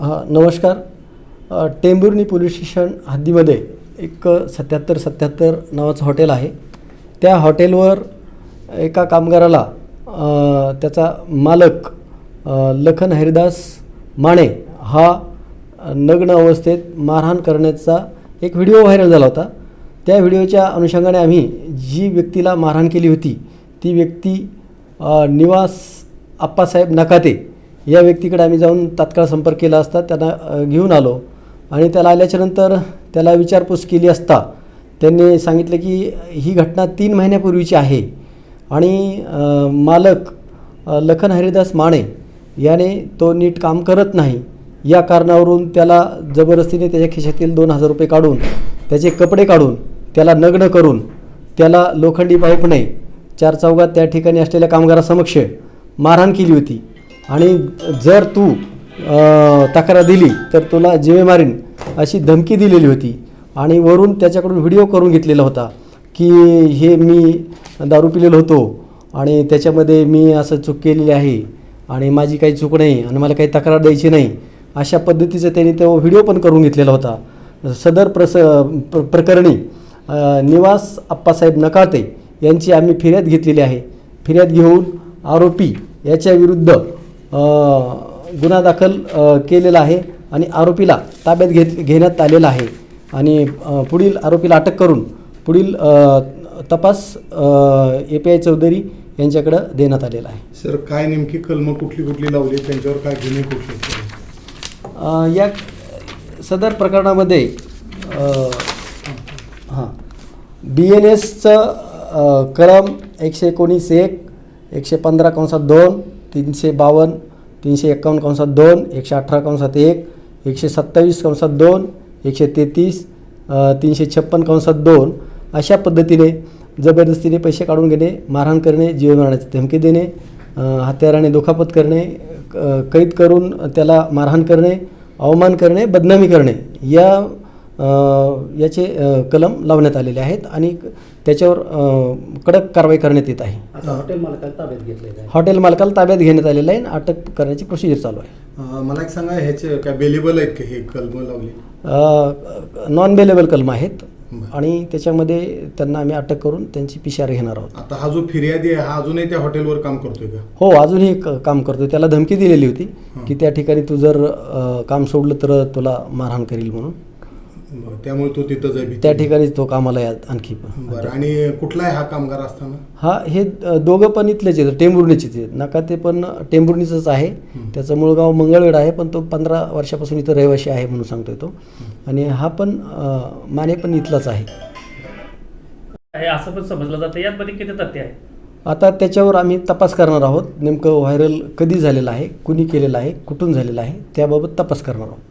हां नमस्कार. अ, टेंभुर्णी पोलीस स्टेशन हद्दीमध्ये एक सत्याहत्तर सत्याहत्तर नावाचं हॉटेल आहे. त्या हॉटेलवर एका कामगाराला त्याचा मालक लखन हरिदास माने हा नग्न अवस्थेत मारहाण करण्याचा एक व्हिडिओ व्हायरल झाला होता. त्या व्हिडिओच्या अनुषंगाने आम्ही जी व्यक्तीला मारहाण केली होती ती व्यक्ती निवास आप्पासाहेब नकाते या व्यक्तीकडे आम्ही जाऊन तात्काळ संपर्क केला असता त्यांना घेऊन आलो. आणि त्याला आल्याच्यानंतर त्याला विचारपूस केली असता त्यांनी सांगितलं की ही घटना तीन महिन्यापूर्वीची आहे. आणि मालक लखन हरिदास माने याने तो नीट काम करत नाही. या कारणावरून त्याला जबरदस्तीने त्याच्या खिशातील दोन हजार रुपये काढून त्याचे कपडे काढून त्याला नग्न करून त्याला लोखंडी पाईपने चार चौघात त्या ठिकाणी असलेल्या कामगारासमक्ष मारहाण केली होती. आणि जर तू तक्रार दिली तर तुला जिवे मारीन अशी धमकी दिलेली होती. आणि वरून त्याच्याकडून व्हिडिओ करून घेतलेला होता की हे मी दारू पिलेलो होतो आणि त्याच्यामध्ये मी असं चूक केलेली आहे आणि माझी काही चूक नाही आणि मला काही तक्रार द्यायची नाही अशा पद्धतीचं त्यांनी तो व्हिडिओ पण करून घेतलेला होता. सदर प्रस प्र प्रकरणी निवास आप्पासाहेब नकाते यांची आम्ही फिर्याद घेतलेली आहे. फिर्याद घेऊन आरोपी याच्या विरुद्ध गुन्हा दाखल केलेला आहे आणि आरोपीला ताब्यात घेत घेण्यात आलेला आहे. आणि पुढील आरोपीला अटक करून पुढील तपास ए पी आय चौधरी यांच्याकडं देण्यात आलेला आहे. सर काय नेमकी कलमं कुठली कुठली लावली त्यांच्यावर काय गुन्हे कुठले या सदर प्रकरणामध्ये हां. बी एन एसचं कलम एकशे एकोणीस एक एकशे पंधरा कंसात दोन तीनशे बावन्न तीनशे एकावन्न कंसात दोन एकशे अठरा कंसात एक एकशे सत्तावीस कंसात दोन एकशे तेहतीस तीनशे छप्पन कंसात दोन. अशा पद्धतीने जबरदस्तीने पैसे काढून घेणे मारहाण करणे जीव मारण्याची धमकी देणे हत्याराने दुखापत करणे कैद करून त्याला मारहाण करणे अवमान करणे बदनामी करणे. या याचे कलम लावण्यात आलेले आहेत आणि त्याच्यावर कडक कारवाई करण्यात येत आहे. आता हॉटेल मालकाला ताब्यात घेतलेलं आहे हॉटेल मालकाला ताब्यात घेण्यात आलेलं आहे आणि अटक करण्याची प्रोसिजर चालू आहे. मला एक सांगा ह्याचे काय बेलेबल आहेत का हे कलमं लावली? नॉन बेलेबल कलम आहेत. आणि त्याच्यामध्ये त्यांना आम्ही अटक करून त्यांची पिशार घेणार आहोत. आता हा जो फिर्यादी आहे हा अजूनही त्या हॉटेलवर काम करतोय का? हो अजूनही काम करतो त्याला धमकी दिलेली होती की त्या ठिकाणी तू जर काम सोडलं तर तुला मारहाण करील म्हणून. त्यामुळे तो तिथंच आहे भीती. त्या ठिकाणी तो कामाला आहे आणखी पण. बरं आणि कुठला आहे हा कामगार असताना? हा हे दोघं पण इथलेच आहेत टेंभुर्णीचेच आहेत. नका ते पण टेंभुर्णीचंच आहे. त्याचं मूळ गाव मंगळवेढ आहे पण तो पंधरा वर्षापासून इथं रहिवाशी आहे म्हणून सांगतोय तो. आणि हा पण माने पण इथलाच आहे. आहे असं पण समजलं जातं. यामध्ये किती तथ्य आहे? आता त्याच्यावर आम्ही तपास करणार आहोत. नेमकं व्हायरल कधी झालेलं आहे कुणी केलेलं आहे कुठून झालेलं आहे त्याबाबत तपास करणार आहोत.